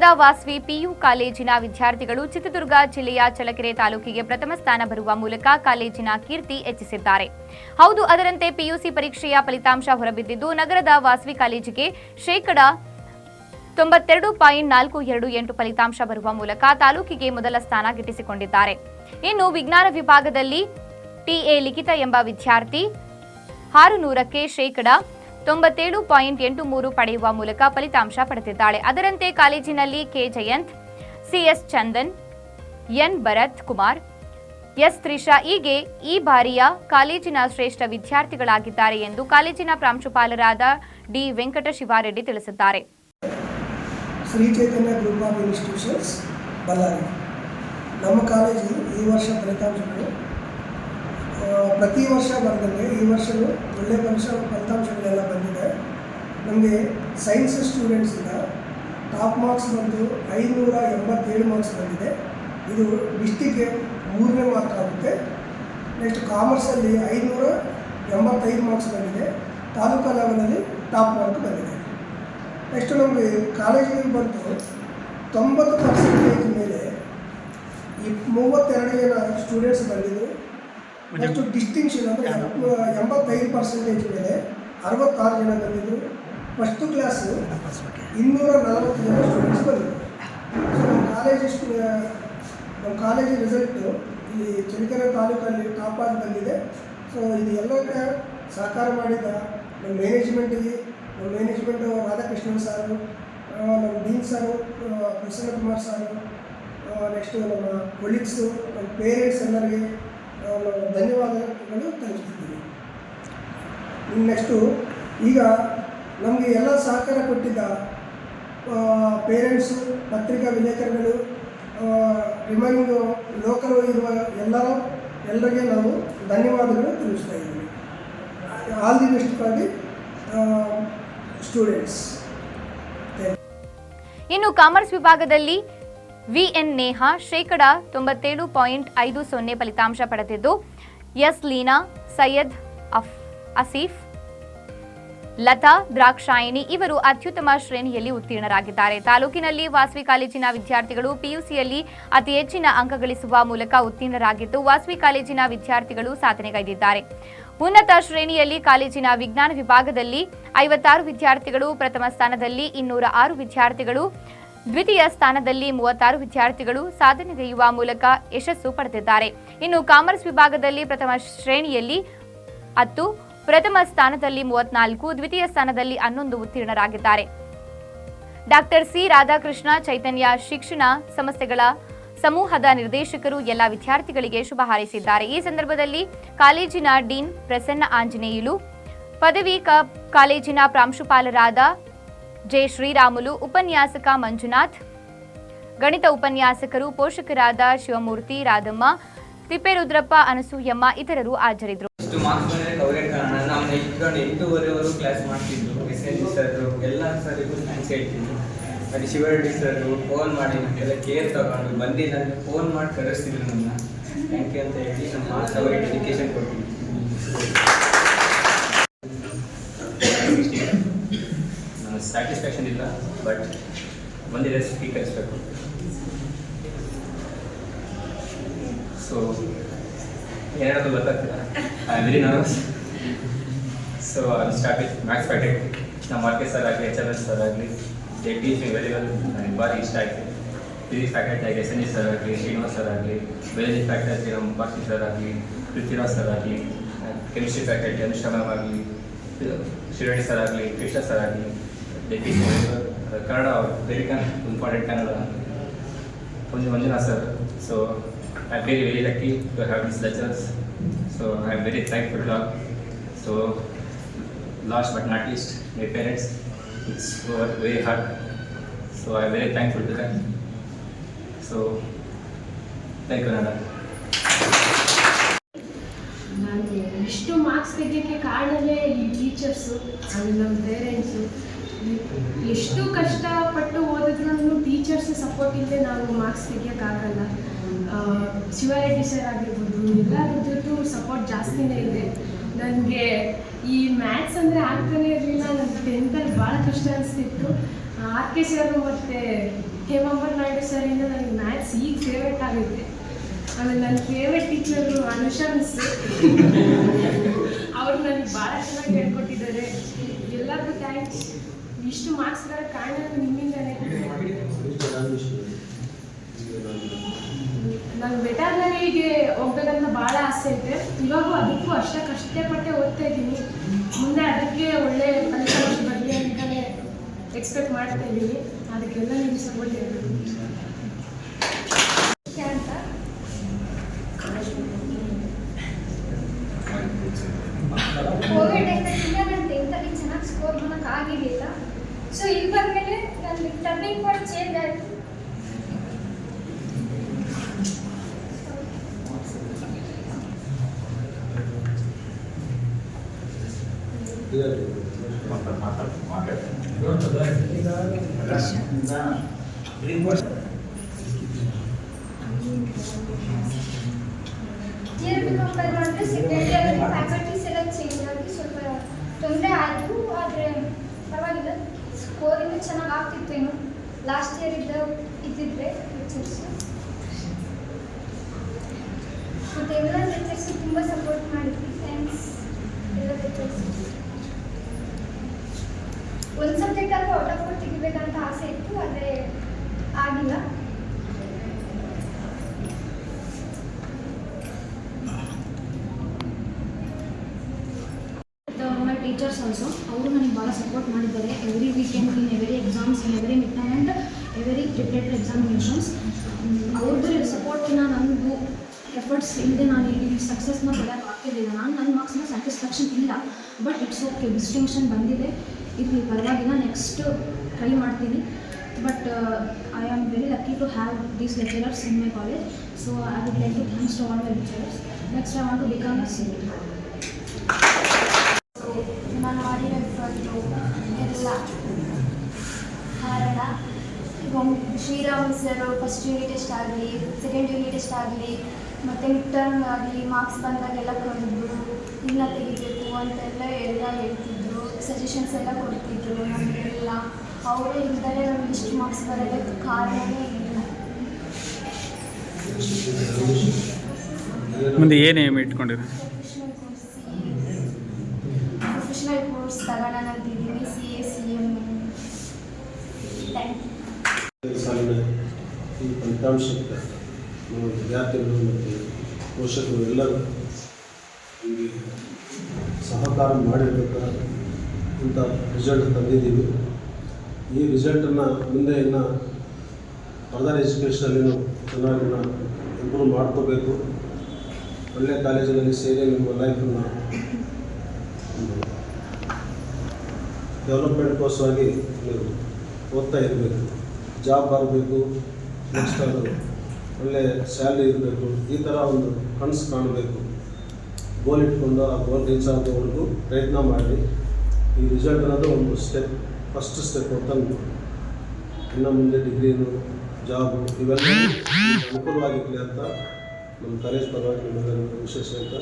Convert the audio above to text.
ನಗರದ ವಾಸ್ವಿ ಪಿಯು ಕಾಲೇಜಿನ ವಿದ್ಯಾರ್ಥಿಗಳು ಚಿತ್ರದುರ್ಗ ಜಿಲ್ಲೆಯ ಚಳ್ಳಕೆರೆ ತಾಲೂಕಿಗೆ ಪ್ರಥಮ ಸ್ಥಾನ ಬರುವ ಮೂಲಕ ಕಾಲೇಜಿನ ಕೀರ್ತಿ ಹೆಚ್ಚಿಸಿದ್ದಾರೆ. ಹೌದು, ಅದರಂತೆ ಪಿಯುಸಿ ಪರೀಕ್ಷೆಯ ಫಲಿತಾಂಶ ಹೊರಬಿದ್ದಿದ್ದು, ನಗರದ ವಾಸ್ವಿ ಕಾಲೇಜಿಗೆ ಶೇಕಡ ತೊಂಬತ್ತೆರಡು ಪಾಯಿಂಟ್ ನಾಲ್ಕು ಎರಡು ಎಂಟು ಫಲಿತಾಂಶ ಬರುವ ಮೂಲಕ ತಾಲೂಕಿಗೆ ಮೊದಲ ಸ್ಥಾನ ಗಿಟ್ಟಿಸಿಕೊಂಡಿದ್ದಾರೆ. ಇನ್ನು ವಿಜ್ಞಾನ ವಿಭಾಗದಲ್ಲಿ ಟಿಎ ಲಿಖಿತ ಎಂಬ ವಿದ್ಯಾರ್ಥಿ ಆರು ನೂರಕ್ಕೆ ಶೇಕಡ ತೊಂಬತ್ತೇಳು ಪಾಯಿಂಟ್ ಎಂಟು ಮೂರು ಪಡೆಯುವ ಮೂಲಕ ಫಲಿತಾಂಶ ಪಡೆದಿದ್ದಾಳೆ. ಅದರಂತೆ ಕಾಲೇಜಿನಲ್ಲಿ K Jayant CS Chandan, N Bharath Kumar, S Trisha ಹೀಗೆ ಈ ಬಾರಿಯ ಕಾಲೇಜಿನ ಶ್ರೇಷ್ಠ ವಿದ್ಯಾರ್ಥಿಗಳಾಗಿದ್ದಾರೆ ಎಂದು ಕಾಲೇಜಿನ ಪ್ರಾಂಶುಪಾಲರಾದ ಡಿ ವೆಂಕಟ ಶಿವಾರೆಡ್ಡಿ ತಿಳಿಸಿದ್ದಾರೆ ನಮ್ಮ ಕಾಲೇಜು ಈ ವರ್ಷ ಫಲಿತಾಂಶಗಳು ಪ್ರತಿ ವರ್ಷ ಬರೆದಂಗೆ ಈ ವರ್ಷವೂ ಒಳ್ಳೆಯ ವರ್ಷ ಫಲಿತಾಂಶಗಳೆಲ್ಲ ಬಂದಿದೆ. ನಮಗೆ ಸೈನ್ಸ್ ಸ್ಟೂಡೆಂಟ್ಸಿಂದ ಟಾಪ್ ಮಾರ್ಕ್ಸ್ ಬಂದು ಐನೂರ ಎಂಬತ್ತೇಳು ಮಾರ್ಕ್ಸ್ ಬಂದಿದೆ. ಇದು ಡಿಸ್ಟಿಕ್ಗೆ ಮೂರನೇ ಮಾರ್ಕ್ ಆಗುತ್ತೆ. ನೆಕ್ಸ್ಟ್ ಕಾಮರ್ಸಲ್ಲಿ ಐನೂರ ಎಂಬತ್ತೈದು ಮಾರ್ಕ್ಸ್ ಬಂದಿದೆ. ತಾಲೂಕಾ ಲೆವೆಲಲ್ಲಿ ಟಾಪ್ ಮಾರ್ಕ್ ಬಂದಿದೆ. ನೆಕ್ಸ್ಟ್ ನಮಗೆ ಕಾಲೇಜಿಗೆ ಬಂತು ತೊಂಬತ್ತು ಪರ್ಸೆಂಟೇಜ್ ಮೇಲೆ ಈ ಮೂವತ್ತೆರಡು ಜನ ಸ್ಟೂಡೆಂಟ್ಸ್ ಬಂದಿದ್ದರು ನೆಕ್ಸ್ಟ್ ಡಿಸ್ಟಿಂಕ್ಷನ್ ಅಂದರೆ ಎಂಬತ್ತೈದು ಪರ್ಸೆಂಟೇಜ್ ಮೇಲೆ ಅರವತ್ತಾರು ಜನ ಬಂದಿದ್ದರು ಫಸ್ಟ್ ಕ್ಲಾಸ್ ಇನ್ನೂರ ನಲವತ್ತು ಜನ ಸ್ಟೂಡೆಂಟ್ಸ್ ಬಂದಿದ್ದರು ಸೊ ನಮ್ಮ ಕಾಲೇಜ್ ನಮ್ಮ ಕಾಲೇಜ್ ರಿಸಲ್ಟು ಇಲ್ಲಿ ಚಳಿಕೆರೆ ತಾಲೂಕಲ್ಲಿ ಟಾಪ್ ಆಗಿ ಬಂದಿದೆ. ಸೊ ಇದು ಎಲ್ಲ ಸಹಕಾರ ಮಾಡಿದ ನಮ್ಮ ಮ್ಯಾನೇಜ್ಮೆಂಟಿಗೆ ನಮ್ಮ ಮ್ಯಾನೇಜ್ಮೆಂಟ್ ರಾಧಾಕೃಷ್ಣನ್ ಸಾರು ನಮ್ಮ ಡೀನ್ ಸಾರು ಪ್ರಸನ್ನ ಕುಮಾರ್ ಸಾರು ನೆಕ್ಸ್ಟು ನಮ್ಮ ಕೊಲೀಗ್ಸು ನಮ್ಮ ಪೇರೆಂಟ್ಸ್ ಎಲ್ಲರಿಗೆ ಧನ್ಯವಾದಗಳು ತಿಳಿಸ್ತಿದ್ದೀವಿ ನೆಕ್ಸ್ಟು ಈಗ ನಮಗೆ ಎಲ್ಲ ಸಹಕಾರ ಕೊಟ್ಟಿದ್ದ ಪೇರೆಂಟ್ಸು ಪತ್ರಿಕಾ ವಿಲೇಕರುಗಳು ರಿಮೈನಿಂಗ್ ಲೋಕಲ್ ಇರುವ ಎಲ್ಲರೂ ಎಲ್ಲರಿಗೆ ನಾವು ಧನ್ಯವಾದಗಳು ತಿಳಿಸ್ತಾ ಇದ್ದೀವಿ all the best for the students ಇನ್ನು ಕಾಮರ್ಸ್ ವಿಭಾಗದಲ್ಲಿ ವಿಎನ್ ನೇಹಾ ಶೇಕಡ ತೊಂಬತ್ತೇಳು ಪಾಯಿಂಟ್ ಐದು ಸೊನ್ನೆ ಫಲಿತಾಂಶ ಪಡೆದಿದ್ದು, ಎಸ್ ಲೀನಾ, ಸೈಯದ್ ಅಫ್, ಅಸೀಫ್, ಲತಾ, ದ್ರಾಕ್ಷಾಯಿಣಿ ಇವರು ಅತ್ಯುತ್ತಮ ಶ್ರೇಣಿಯಲ್ಲಿ ಉತ್ತೀರ್ಣರಾಗಿದ್ದಾರೆ. ತಾಲೂಕಿನಲ್ಲಿ ವಾಸ್ವಿ ಕಾಲೇಜಿನ ವಿದ್ಯಾರ್ಥಿಗಳು ಪಿಯುಸಿಯಲ್ಲಿ ಅತಿ ಹೆಚ್ಚಿನ ಅಂಕ ಗಳಿಸುವ ಮೂಲಕ ಉತ್ತೀರ್ಣರಾಗಿದ್ದು, ವಾಸವಿ ಕಾಲೇಜಿನ ವಿದ್ಯಾರ್ಥಿಗಳು ಸಾಧನೆಗೈದಿದ್ದಾರೆ. ಉನ್ನತ ಶ್ರೇಣಿಯಲ್ಲಿ ಕಾಲೇಜಿನ ವಿಜ್ಞಾನ ವಿಭಾಗದಲ್ಲಿ ಐವತ್ತಾರು ವಿದ್ಯಾರ್ಥಿಗಳು ಪ್ರಥಮ ಸ್ಥಾನದಲ್ಲಿ ಇನ್ನೂರ ಆರು ವಿದ್ಯಾರ್ಥಿಗಳು ದ್ವಿತೀಯ ಸ್ಥಾನದಲ್ಲಿ ಮೂವತ್ತಾರು ವಿದ್ಯಾರ್ಥಿಗಳು ಸಾಧನೆಗೈಯುವ ಮೂಲಕ ಯಶಸ್ಸು ಪಡೆದಿದ್ದಾರೆ. ಇನ್ನು ಕಾಮರ್ಸ್ ವಿಭಾಗದಲ್ಲಿ ಪ್ರಥಮ ಶ್ರೇಣಿಯಲ್ಲಿ ಹತ್ತು, ಪ್ರಥಮ ಸ್ಥಾನದಲ್ಲಿ ಮೂವತ್ನಾಲ್ಕು, ದ್ವಿತೀಯ ಸ್ಥಾನದಲ್ಲಿ ಹನ್ನೊಂದು ಉತ್ತೀರ್ಣರಾಗಿದ್ದಾರೆ. ಡಾಕ್ಟರ್ ಸಿ ರಾಧಾಕೃಷ್ಣ ಚೈತನ್ಯ ಶಿಕ್ಷಣ ಸಂಸ್ಥೆಗಳ ಸಮೂಹದ ನಿರ್ದೇಶಕರು ಎಲ್ಲ ವಿದ್ಯಾರ್ಥಿಗಳಿಗೆ ಶುಭ ಹಾರೈಸಿದ್ದಾರೆ. ಈ ಸಂದರ್ಭದಲ್ಲಿ ಕಾಲೇಜಿನ ಡೀನ್ ಪ್ರಸನ್ನ ಆಂಜನೇಯುಲು, ಪದವಿ ಕಾಲೇಜಿನ ಪ್ರಾಂಶುಪಾಲರಾದ ಜೆ ಶ್ರೀರಾಮುಲು, ಉಪನ್ಯಾಸಕ ಮಂಜುನಾಥ್. ಗಣಿತ ಉಪನ್ಯಾಸಕರು ಪೋಷಕರಾದ ಶಿವಮೂರ್ತಿ, ರಾಧಮ್ಮ, ತಿಪ್ಪೇರುದ್ರಪ್ಪ, ಅನಸೂಯಮ್ಮ ಇತರರು ಹಾಜರಿದ್ದರು. ಅದು ಸರ್ ಫೋನ್ ಮಾಡಿ ಕೇರ್ ತಗೊಂಡು ನನಗೆ ಫೋನ್ ಮಾಡಿ ಕರೆಸ್ತಿದ್ರು ನನ್ನ. ಥ್ಯಾಂಕ್ ಅಂತ ಹೇಳಿ ನಮ್ಮ ಅವರಿಗೆ ಎಜುಕೇಷನ್ ಸ್ಯಾಟಿಸ್ಫ್ಯಾಕ್ಷನ್ ಇಲ್ಲ ಬಟ್ ಬಂದಿದೆ, ಸ್ವೀಕರಿಸಬೇಕು. ಸೊ ಏನಾದ್ರು ಗೊತ್ತಾಗ್ತಿಲ್ಲ I am very nervous so I start with maths ಪ್ಯಾಟೆಕ್ ನಮ್ಮ ಆರ್ ಕೆ ಸರ್ ಆಗಲಿ ಎಚ್ ಎಲ್ ಎಸ್ ಸರ್ ಆಗಲಿ they teach me very well ನನಗೆ ಭಾರಿ ಇಷ್ಟ ಆಯಿತು. ಫಿಸಿಕ್ಸ್ ಫ್ಯಾಕಲ್ಟಿ ಆಗಿ ಎಸ್ ಎನ್ ಜಿ ಸರ್ ಆಗಲಿ, ಶ್ರೀನಿವಾಸ್ ಸರ್ ಆಗಲಿ ಬಯಾಲಜಿ ಫ್ಯಾಕಲ್ಟಿ ನಮ್ಮ ಪಾರ್ಟಿ ಸರ್ ಆಗಲಿ ಪೃಥ್ವಿರಾಜ್ ಸರ್ ಆಗಲಿ ಕೆಮಿಸ್ಟ್ರಿ ಫ್ಯಾಕಲ್ಟಿ ಅನುಷ್ಠಾ ಮ್ಯಾಮ್ ಆಗಲಿ ಶಿರಡಿ ಸರ್ ಆಗಲಿ ಕೃಷ್ಣ ಸರ್ ಆಗಲಿ ದೇ ಟೀಚ್ ಕನ್ನಡ ವೆರಿ ಕನ್ important Kannada Punja Manjuna sir. So I'm very very lucky to have these lecturers. So I'm very thankful to all. So last but not least, my parents. It's worked very hard. So I'm very thankful to them. So thank you, Nanda. ನನಗೆ ಇಷ್ಟು marks ತೆಗಿಯೋಕ್ಕೆ ಕಾರಣವೇ ಈ teachers ಆಮೇಲೆ ನಮ್ಮ parents ಎಷ್ಟು ಕಷ್ಟಪಟ್ಟು ಓದಿದ್ರು teachers support ಇಲ್ಲದೆ ನಾವು ಮಾರ್ಕ್ಸ್ ತೆಗಿಯೋಕ್ಕಾಗಲ್ಲ. ಶಿವರೆಡ್ಡಿ ಸರ್ ಆಗಿರ್ಬೋದು ಎಲ್ಲರದ್ದು ಸಪೋರ್ಟ್ ಜಾಸ್ತಿನೇ ಇದೆ. ನನಗೆ ಈ ಮ್ಯಾಥ್ಸ್ ಅಂದರೆ ಆಗ್ತಾನೆ ಇರಲಿಲ್ಲ ನನಗೆ ಟೆಂತಲ್ಲಿ ಭಾಳ ಕಷ್ಟ ಅನಿಸ್ತಿತ್ತು. ಆರ್ ಕೆ ಸರ್ ಮತ್ತು ಹೇಮಂಬರ್ ನಾಯ್ಡು ಸರಿಂದ ನನಗೆ ಮ್ಯಾಥ್ಸ್ ಈಗ ಫೇವ್ರೇಟ್ ಆಗುತ್ತೆ. ಆಮೇಲೆ ನನ್ನ ಫೇವ್ರೆಟ್ ಟೀಚರು ಅನುಷಾ ಮಿಸ್ ಅವರು ನನಗೆ ಭಾಳ ಚೆನ್ನಾಗಿ ಹೇಳ್ಕೊಟ್ಟಿದ್ದಾರೆ. ಎಲ್ಲರಿಗೂ ಥ್ಯಾಂಕ್ಸ್ ಇಷ್ಟು ಮಾರ್ಕ್ಸ್ ಬರೋ ಕಾರಣ ನಿಮ್ಮಿಂದಲೇ ನಂಗೆ ವೆಟರ್ನರಿಗೆ ಹೋಗ್ಬೇಕಂತ ಭಾಳ ಆಸೆ ಇದೆ. ಇವಾಗೂ ಅದಕ್ಕೂ ಅಷ್ಟೇ ಪಟ್ಟೆ ಓದ್ತಾ ಇದ್ದೀನಿ. ಮುಂದೆ ಅದಕ್ಕೆ ಒಳ್ಳೆ ಫಲಿತಾಂಶ ಬರಲಿ ಅಂತಲೇ ಎಕ್ಸ್ಪೆಕ್ಟ್ ಮಾಡ್ತಾ ಇದ್ದೀನಿ. ಅದಕ್ಕೆಲ್ಲ ನೀವು ಸಪೋರ್ಟ್ ಇರಬೇಕು ಅಂತ ಕೋವಿಡ್ ಎಫೆಕ್ಟಿಂದ ನಾನು ಟೆಂತಲ್ಲಿ ಚೆನ್ನಾಗಿ ಸ್ಕೋರ್ ಮಾಡೋಕೆ ಆಗಿರಲಿಲ್ಲ ಸೊ ಇಲ್ಲಿ ಬಂದಮೇಲೆ ನನ್ನ ಟರ್ನಿಂಗ್ ಪಾಯಿಂಟ್ ಚೇಂಜ್ ಆಯಿತು ಇಯರ್ ಬಿ ಕಂಪೇರ್ ಮಾಡಿದ್ರೆ ಸೆಕೆಂಡ್ ಇಯರಲ್ಲಿ ಫ್ಯಾಕಲ್ಟೀಸ್ ಎಲ್ಲ ಚೇಂಜ್ ಆಗಿ ಸ್ವಲ್ಪ ತೊಂದರೆ ಆಯಿತು ಆದರೆ ಪರವಾಗಿಲ್ಲ ಸ್ಕೋರ್ ಇನ್ನೂ ಚೆನ್ನಾಗಿ ಆಗ್ತಿತ್ತೇನು ಲಾಸ್ಟ್ ಇಯರ್ ಇದ್ದ, ಇದ್ದಿದ್ರೆ ಲೆಕ್ಚರ್ಸ್ ಮತ್ತು ಎಲ್ಲ ಲೆಕ್ಚರ್ಸ್ ತುಂಬ ಸಪೋರ್ಟ್ ಮಾಡಿದ್ವಿ. ಥ್ಯಾಂಕ್ಸ್ ಎಲ್ಲ ಲೆಕ್ಚರ್ಸ್ ಒಂದು ಸಬ್ಜೆಕ್ಟ್ ಆದರೂ ಔಟ್ ಆಫ್ ತೆಗಿಬೇಕಂತ ಆಸೆ ಇತ್ತು, ಆದರೆ ಆಗಿಲ್ಲ. ಟೀಚರ್ಸ್ ಆಲ್ಸೋ ಅವರು ನನಗೆ ಭಾಳ ಸಪೋರ್ಟ್ ಮಾಡಿದ್ದಾರೆ. Every weekend every exams every mid and every preparatory examinations ಅವ್ರದ್ದು ಸಪೋರ್ಟಿನ ನನಗೂ ಎಫರ್ಟ್ಸ್ ಇಲ್ಲದೆ ನಾನು ಇಲ್ಲಿ ಸಕ್ಸಸ್ನ ಪಡೆಯೋಕೆ ಆಗ್ತಿರಲಿಲ್ಲ. ನಾನು ನನ್ನ ಮಾರ್ಕ್ಸ್ನ ಸ್ಯಾಟಿಸ್ಫ್ಯಾಕ್ಷನ್ ಇಲ್ಲ. ಬಟ್ ಇಟ್ಸ್ ಓಕೆ ಡಿಸ್ಟಿಂಕ್ಷನ್ ಬಂದಿದೆ. ಇಲ್ಲಿ ಪರವಾಗಿಲ್ಲ ನೆಕ್ಸ್ಟ್ ಟ್ರೈ ಮಾಡ್ತೀನಿ. But I am very lucky to have these lecturers in my college so I would like to thanks to all my lecturers next I want to become a civil ನಾನು ಮಾಡಿರೋ effort ಎಲ್ಲ ಕಾರಣ ಈಗ Sriram sir first unit test ಆಗಲಿ second unit test ಆಗಲಿ ಮತ್ತು mid term ಆಗಲಿ marks ಬಂದಾಗೆಲ್ಲ ಕರೆದು ಇನ್ನ ತೆಗಿಬೇಕು ಅಂತೆಲ್ಲ ಎಲ್ಲ ಹೇಳ್ತಿದ್ರು ಸಜೆಷನ್ಸ್ ಎಲ್ಲ ಕೊಡ್ತಿದ್ರು ನಮಗೆಲ್ಲ. ಅವರೇ ಇಲ್ದರೆ ನಮ್ಗೆ ಇಷ್ಟು ಮಾರ್ಕ್ಸ್ ಬರೋದಕ್ಕೆ ಕಾರಣವೇ ಇಲ್ಲ. ಮುಂದೆ ಏನು ಏಮ್ ಇಟ್ಕೊಂಡಿರಿ? ಪ್ರೊಫೆಷನಲ್ ಕೋರ್ಸ್ ತಗೋಣ ಅಂತಿದ್ದೀನಿ C A C M thank you ಫಲಿತಾಂಶಕ್ಕೆ ನಮ್ಮ ವಿದ್ಯಾರ್ಥಿಗಳು ಮತ್ತು ಪೋಷಕರು ಎಲ್ಲರೂ ನಮಗೆ ಸಹಕಾರ ಮಾಡಿರ್ಬೇಕಾದ್ರೆ ಇಂಥ ರಿಸಲ್ಟ್ ತಂದಿದ್ದೀವಿ. ಈ ರಿಸಲ್ಟನ್ನು ಮುಂದೆ ಇನ್ನು ಫರ್ದರ್ ಎಜುಕೇಷನಲ್ಲಿ ಚೆನ್ನಾಗಿ ಇಂಪ್ರೂವ್ ಮಾಡ್ಕೋಬೇಕು. ಒಳ್ಳೆಯ ಕಾಲೇಜಿನಲ್ಲಿ ಸೇರಿ ನಿಮ್ಮ ಲೈಫನ್ನು ಡೆವಲಪ್ಮೆಂಟ್ಗೋಸ್ಕರವಾಗಿ ನೀವು ಓದ್ತಾ ಇರಬೇಕು. ಜಾಬ್ ಬರಬೇಕು. ಅದು ಒಳ್ಳೆ ಸ್ಯಾಲ್ರಿ ಇರಬೇಕು, ಈ ಥರ ಒಂದು ಕನಸು ಕಾಣಬೇಕು ಗೋಲ್ ಇಟ್ಕೊಂಡು ಆ ಗೋಲ್ ರೀಚ್ ಆಗೋವರೆಗೂ ಪ್ರಯತ್ನ ಮಾಡಿ, ಈ ರಿಸಲ್ಟ್ ಅನ್ನೋದು ಒಂದು ಸ್ಟೆಪ್ ಫಸ್ಟ್ ಸ್ಟೆಪ್ ತಂದು ಇನ್ನು ಮುಂದೆ ಡಿಗ್ರಿನು ಜಾಬು ಇವೆಲ್ಲ ಅನುಕೂಲವಾಗಿರಲಿ ಅಂತ ನಮ್ಮ ಕಾಲೇಜ್ ಪರವಾಗಿ ವಿಶೇಷ ಅಂತ.